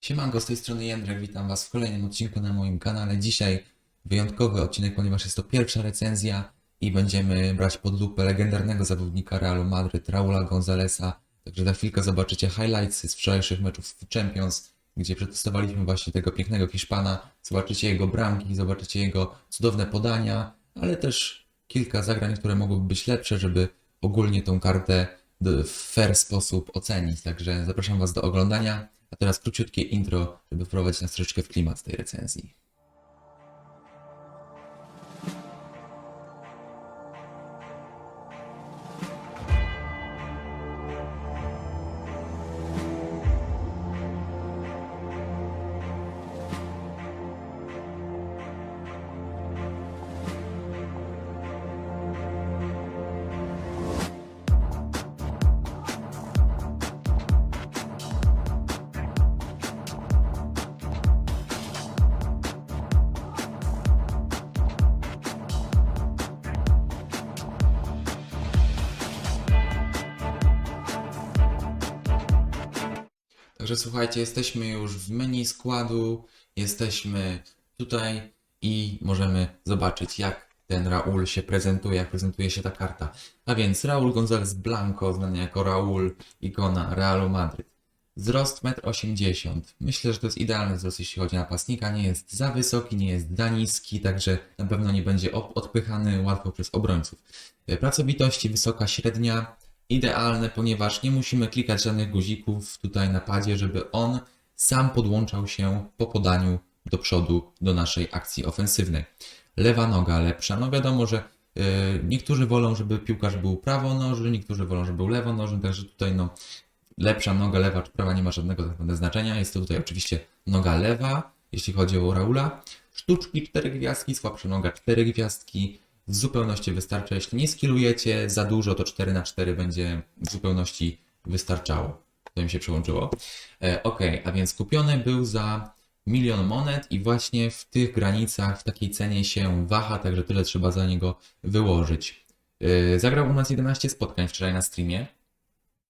Siemanko, z tej strony Jędrek, witam Was w kolejnym odcinku na moim kanale. Dzisiaj wyjątkowy odcinek, ponieważ jest to pierwsza recenzja i będziemy brać pod lupę legendarnego zawodnika Realu Madryt, Raula Gonzalesa. Także za chwilkę zobaczycie highlights z wczorajszych meczów z Champions, gdzie przetestowaliśmy właśnie tego pięknego Hiszpana. Zobaczycie jego bramki, zobaczycie jego cudowne podania, ale też kilka zagrań, które mogłyby być lepsze, żeby ogólnie tą kartę w fair sposób ocenić. Także zapraszam Was do oglądania. A teraz króciutkie intro, żeby wprowadzić nas troszeczkę w klimat tej recenzji. Także słuchajcie, jesteśmy już w menu składu, jesteśmy tutaj i możemy zobaczyć, jak ten Raul się prezentuje, jak prezentuje się ta karta. A więc Raul González Blanco, znany jako Raul, ikona Realu Madryt. Wzrost 1,80 m. Myślę, że to jest idealny wzrost, jeśli chodzi o napastnika. Nie jest za wysoki, nie jest za niski, także na pewno nie będzie odpychany łatwo przez obrońców. Pracowitości wysoka, średnia, idealne, ponieważ nie musimy klikać żadnych guzików tutaj na padzie, żeby on sam podłączał się po podaniu do przodu do naszej akcji ofensywnej. Lewa noga lepsza. No wiadomo, że y, niektórzy wolą, żeby piłkarz był prawonożny, niektórzy wolą, żeby był lewonożny, także tutaj no lepsza noga lewa czy prawa nie ma żadnego tak znaczenia. Jest to tutaj oczywiście noga lewa, jeśli chodzi o Raula. Sztuczki 4 gwiazdki, słabsza noga 4 gwiazdki. W zupełności wystarcza. Jeśli nie skillujecie za dużo, to 4 na 4 będzie w zupełności wystarczało. To mi się przełączyło. E, ok, a więc kupiony był za milion monet i właśnie w tych granicach, w takiej cenie się waha, także tyle trzeba za niego wyłożyć. E, zagrał u nas 11 spotkań wczoraj na streamie.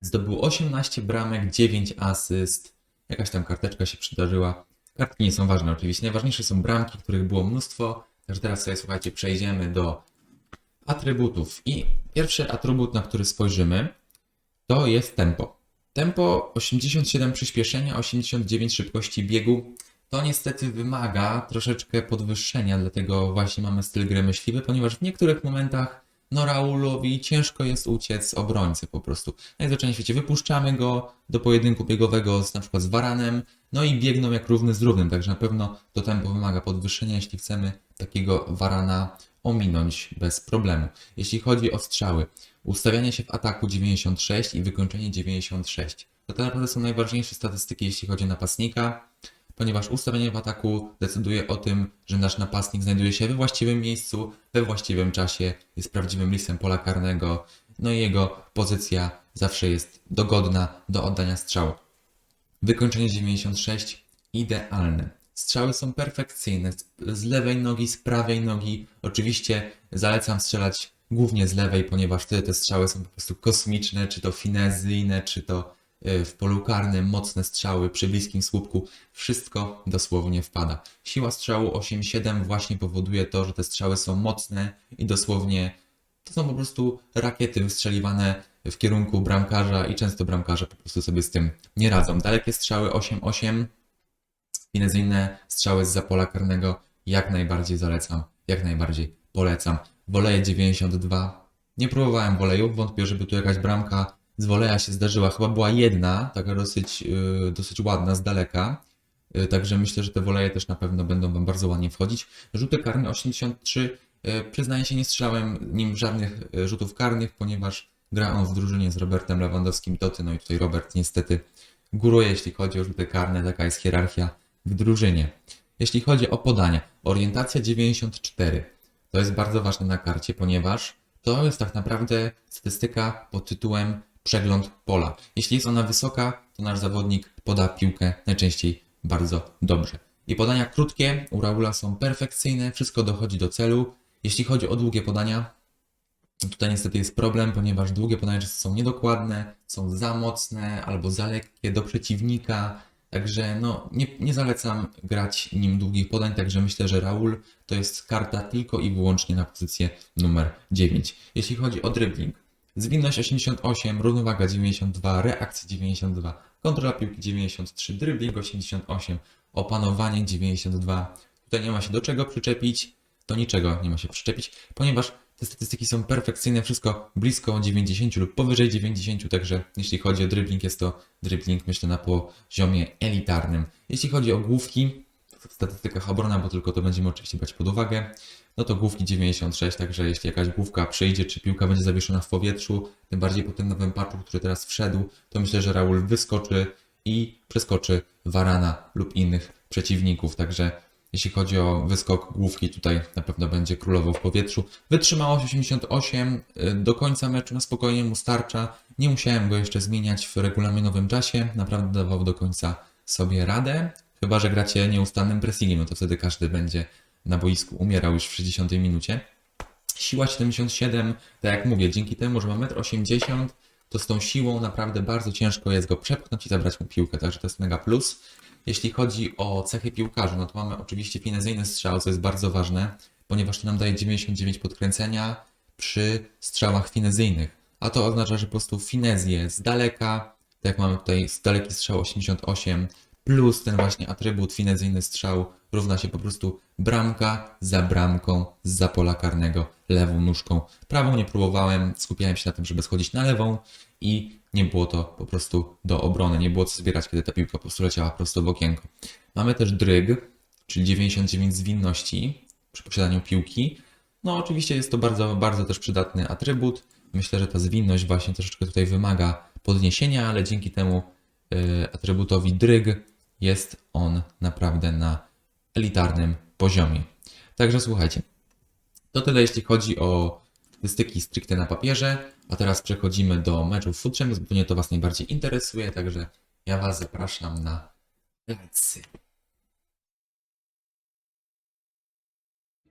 Zdobył 18 bramek, 9 asyst. Jakaś tam karteczka się przydarzyła. Kartki nie są ważne oczywiście. Najważniejsze są bramki, których było mnóstwo. Także teraz sobie słuchajcie, przejdziemy do atrybutów. I pierwszy atrybut, na który spojrzymy, to jest tempo. Tempo 87 przyspieszenia, 89 szybkości biegu. To niestety wymaga troszeczkę podwyższenia, dlatego właśnie mamy styl gry myśliwy, ponieważ w niektórych momentach no Raulowi ciężko jest uciec z obrońcy po prostu. Najzwyczajniej w świecie wypuszczamy go do pojedynku biegowego z na przykład z Varanem, no i biegną jak równy z równym, także na pewno to tempo wymaga podwyższenia, jeśli chcemy takiego Varana ominąć bez problemu. Jeśli chodzi o strzały, ustawianie się w ataku 96 i wykończenie 96. To naprawdę są najważniejsze statystyki, jeśli chodzi o napastnika, ponieważ ustawienie w ataku decyduje o tym, że nasz napastnik znajduje się we właściwym miejscu, we właściwym czasie, jest prawdziwym listem pola karnego, no i jego pozycja zawsze jest dogodna do oddania strzału. Wykończenie 96 idealne. Strzały są perfekcyjne. Z- lewej nogi, z prawej nogi. Oczywiście zalecam strzelać głównie z lewej, ponieważ wtedy te strzały są po prostu kosmiczne, czy to finezyjne, czy to w polu karnym, mocne strzały przy bliskim słupku. Wszystko dosłownie wpada. Siła strzału 8,7 właśnie powoduje to, że te strzały są mocne i dosłownie to są po prostu rakiety wystrzeliwane w kierunku bramkarza i często bramkarze po prostu sobie z tym nie radzą. Dalekie strzały 8-8, finezyjne strzały z pola karnego jak najbardziej zalecam, jak najbardziej polecam. Woleje 92. Nie próbowałem wolejów, wątpię, żeby tu jakaś bramka z się zdarzyła. Chyba była jedna, taka dosyć, yy, dosyć ładna z daleka. Yy, Także myślę, że te woleje też na pewno będą Wam bardzo ładnie wchodzić. Rzuty karne 83. Yy, Przyznaję się, nie strzelałem nim żadnych rzutów karnych, ponieważ gra on w drużynie z Robertem Lewandowskim Toty. No i tutaj Robert niestety góruje, jeśli chodzi o rzuty karne. Taka jest hierarchia w drużynie. Jeśli chodzi o podania, orientacja 94. To jest bardzo ważne na karcie, ponieważ to jest tak naprawdę statystyka pod tytułem przegląd pola. Jeśli jest ona wysoka, to nasz zawodnik poda piłkę najczęściej bardzo dobrze. I podania krótkie u Raula są perfekcyjne, wszystko dochodzi do celu. Jeśli chodzi o długie podania, Tutaj niestety jest problem, ponieważ długie podania są niedokładne, są za mocne albo za lekkie do przeciwnika, Także no, nie, nie zalecam grać nim długich podań, także myślę, że Raul to jest karta tylko i wyłącznie na pozycję numer 9. Jeśli chodzi o dribbling, zwinność 88, równowaga 92, reakcja 92, kontrola piłki 93, dribbling 88, opanowanie 92. Tutaj nie ma się do czego przyczepić, do niczego nie ma się przyczepić, ponieważ te statystyki są perfekcyjne, wszystko blisko 90 lub powyżej 90, także jeśli chodzi o dribbling, jest to dribbling myślę na poziomie elitarnym. Jeśli chodzi o główki, w statystykach obrona, bo tylko to będziemy oczywiście brać pod uwagę, no to główki 96, także jeśli jakaś główka przyjdzie, czy piłka będzie zawieszona w powietrzu, tym bardziej po tym nowym patchu, który teraz wszedł, to myślę, że Raul wyskoczy i przeskoczy Varana lub innych przeciwników, także jeśli chodzi o wyskok główki, tutaj na pewno będzie królował w powietrzu. Wytrzymałość 88, y, do końca meczu na spokojnie mu starcza. Nie musiałem go jeszcze zmieniać w regulaminowym czasie, naprawdę dawał do końca sobie radę. Chyba, że gracie nieustannym pressingiem, no to wtedy każdy będzie na boisku umierał już w 60 minucie. Siła 77, tak jak mówię, dzięki temu, że ma 1,80 m, to z tą siłą naprawdę bardzo ciężko jest go przepchnąć i zabrać mu piłkę, także to jest mega plus. Jeśli chodzi o cechy piłkarza, no to mamy oczywiście finezyjny strzał, co jest bardzo ważne, ponieważ to nam daje 99 podkręcenia przy strzałach finezyjnych. A to oznacza, że po prostu finezję z daleka, tak jak mamy tutaj z daleki strzał 88, plus ten właśnie atrybut finezyjny strzał równa się po prostu bramka za bramką z pola karnego lewą nóżką. Prawą nie próbowałem, skupiałem się na tym, żeby schodzić na lewą i nie było to po prostu do obrony, nie było co zbierać, kiedy ta piłka po prostu leciała prosto w okienko. Mamy też dryg, czyli 99 zwinności przy posiadaniu piłki. No oczywiście jest to bardzo, bardzo też przydatny atrybut. Myślę, że ta zwinność właśnie troszeczkę tutaj wymaga podniesienia, ale dzięki temu y, atrybutowi dryg jest on naprawdę na elitarnym poziomie. Także słuchajcie, to tyle jeśli chodzi o statystyki stricte na papierze, a teraz przechodzimy do meczów futrzem, bo pewnie to Was najbardziej interesuje, także ja Was zapraszam na plecy.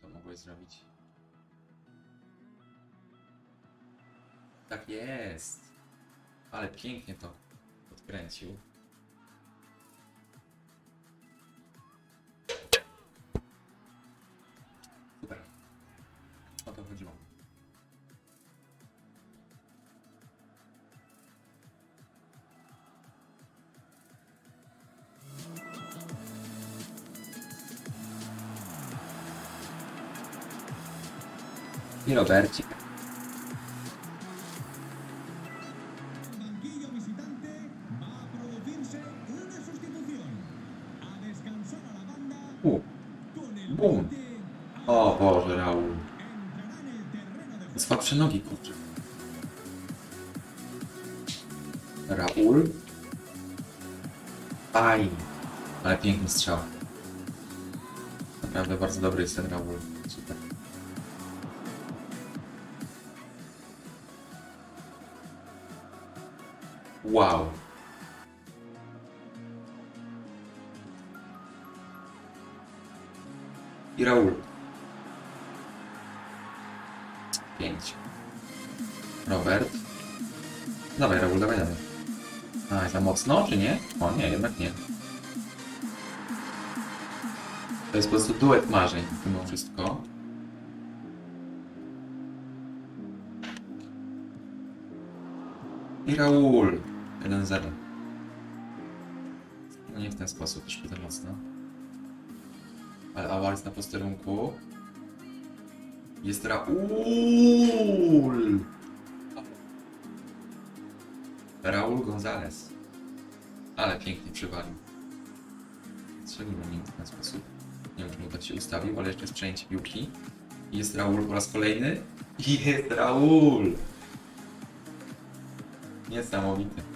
To mogłeś zrobić. Tak jest. Ale pięknie to podkręcił. La banda U. O Boże, Raul. Słabsze nogi, kurczę. Raul. Aj. Ale piękny strzał. Naprawdę bardzo dobry jest ten Raul. Super. Wow. I Raul. Pięć. Robert. Dawaj, Raul, dawaj, dawaj. A, za mocno, czy nie? O nie, jednak nie. To jest po prostu duet marzeń, mimo wszystko. I Raul. 1-0. No nie w ten sposób, już za mocno. Ale awans na posterunku. Jest Raul! Raul Gonzalez. Ale pięknie przywalił. Strzelił nim w ten sposób. Nie wiem, czy mu tak się ustawił, ale jeszcze jest piłki. Jest Raul po raz kolejny. Jest Raul! Niesamowity.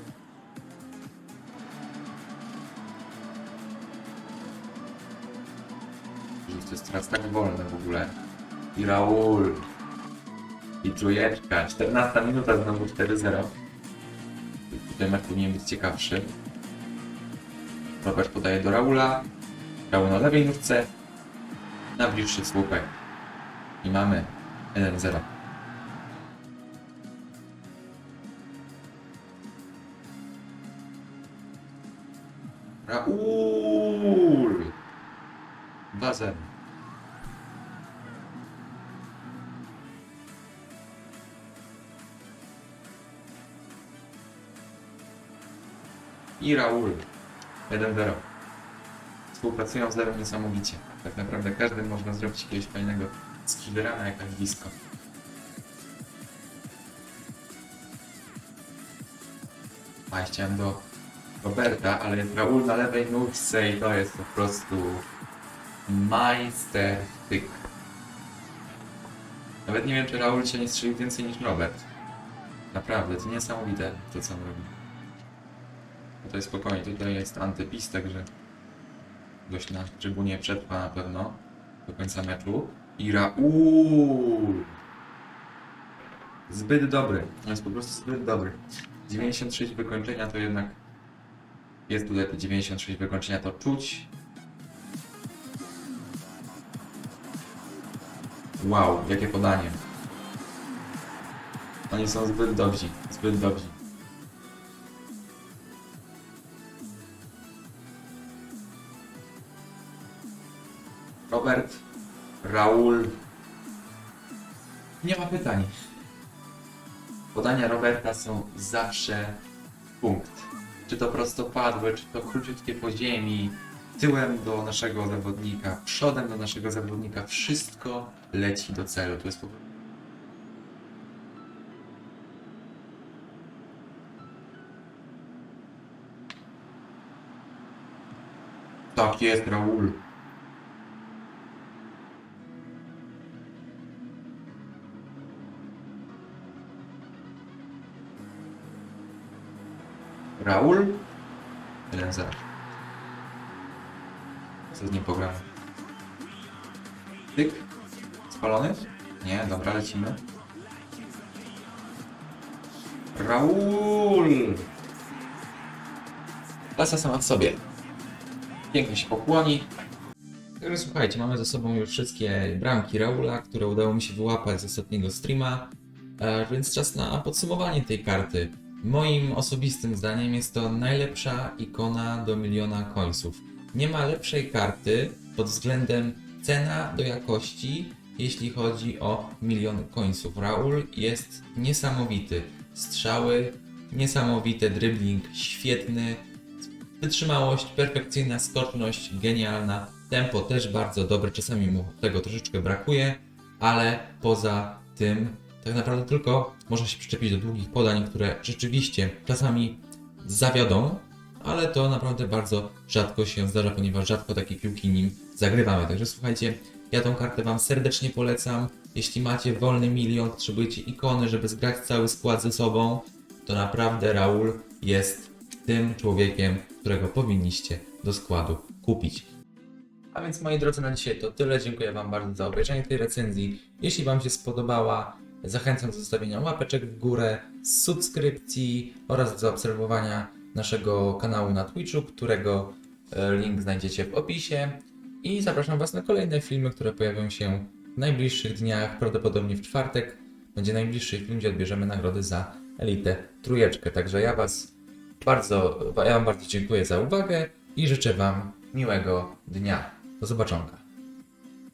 Jest teraz tak wolne w ogóle. I Raul. I czujeczka. 14 minuta znowu 4-0. Tutaj mecz powinien być ciekawszy. Robert podaje do Raula. Raul na lewej nóżce. Na bliższy słupek. I mamy 1-0. Raul! 2-0. I Raul. 1-0. Współpracują z lewym niesamowicie. Tak naprawdę każdym można zrobić jakiegoś fajnego skillerana jak blisko. A chciałem do Roberta, ale jest Raul na lewej nóżce i to jest po prostu majstertyk. Nawet nie wiem, czy Raul się nie strzelił więcej niż Robert. Naprawdę, to niesamowite to, co on robi. Tutaj spokojnie, tutaj jest antypis, także dość na trybunie przetrwa na pewno do końca meczu. I Raul! Zbyt dobry. On jest po prostu zbyt dobry. 96 wykończenia to jednak jest tutaj te 96 wykończenia, to czuć. Wow, jakie podanie. Oni są zbyt dobrzy, zbyt dobrzy. Robert, Raul. Nie ma pytań. Podania Roberta są zawsze punkt. Czy to prostopadłe, czy to króciutkie po ziemi, tyłem do naszego zawodnika, przodem do naszego zawodnika, wszystko leci do celu. To jest po prostu Tak jest, Raul. Raul? 1-0. Co z nim pogramy? Tyk? Spalony? Nie, dobra, lecimy. Raul! Klasa sama w sobie. Pięknie się pokłoni. Także słuchajcie, mamy za sobą już wszystkie bramki Raula, które udało mi się wyłapać z ostatniego streama, e, więc czas na podsumowanie tej karty. Moim osobistym zdaniem jest to najlepsza ikona do miliona końców. Nie ma lepszej karty pod względem cena do jakości, jeśli chodzi o milion końców. Raul jest niesamowity. Strzały, niesamowity dribbling, świetny, Wytrzymałość, perfekcyjna skoczność, genialna. Tempo też bardzo dobre, czasami mu tego troszeczkę brakuje, ale poza tym tak naprawdę tylko można się przyczepić do długich podań, które rzeczywiście czasami zawiodą, ale to naprawdę bardzo rzadko się zdarza, ponieważ rzadko takie piłki nim zagrywamy. Także słuchajcie, ja tą kartę Wam serdecznie polecam. Jeśli macie wolny milion, potrzebujecie ikony, żeby zgrać cały skład ze sobą, to naprawdę Raul jest tym człowiekiem, którego powinniście do składu kupić. A więc moi drodzy na dzisiaj to tyle. Dziękuję Wam bardzo za obejrzenie tej recenzji. Jeśli Wam się spodobała, zachęcam do zostawienia łapeczek w górę, subskrypcji oraz do zaobserwowania naszego kanału na Twitchu, którego e, link znajdziecie w opisie. I zapraszam Was na kolejne filmy, które pojawią się w najbliższych dniach, prawdopodobnie w czwartek. Będzie najbliższy film, gdzie odbierzemy nagrody za Elitę Trójeczkę. Także ja Was bardzo, ja Wam bardzo dziękuję za uwagę i życzę Wam miłego dnia. Do zobaczonka.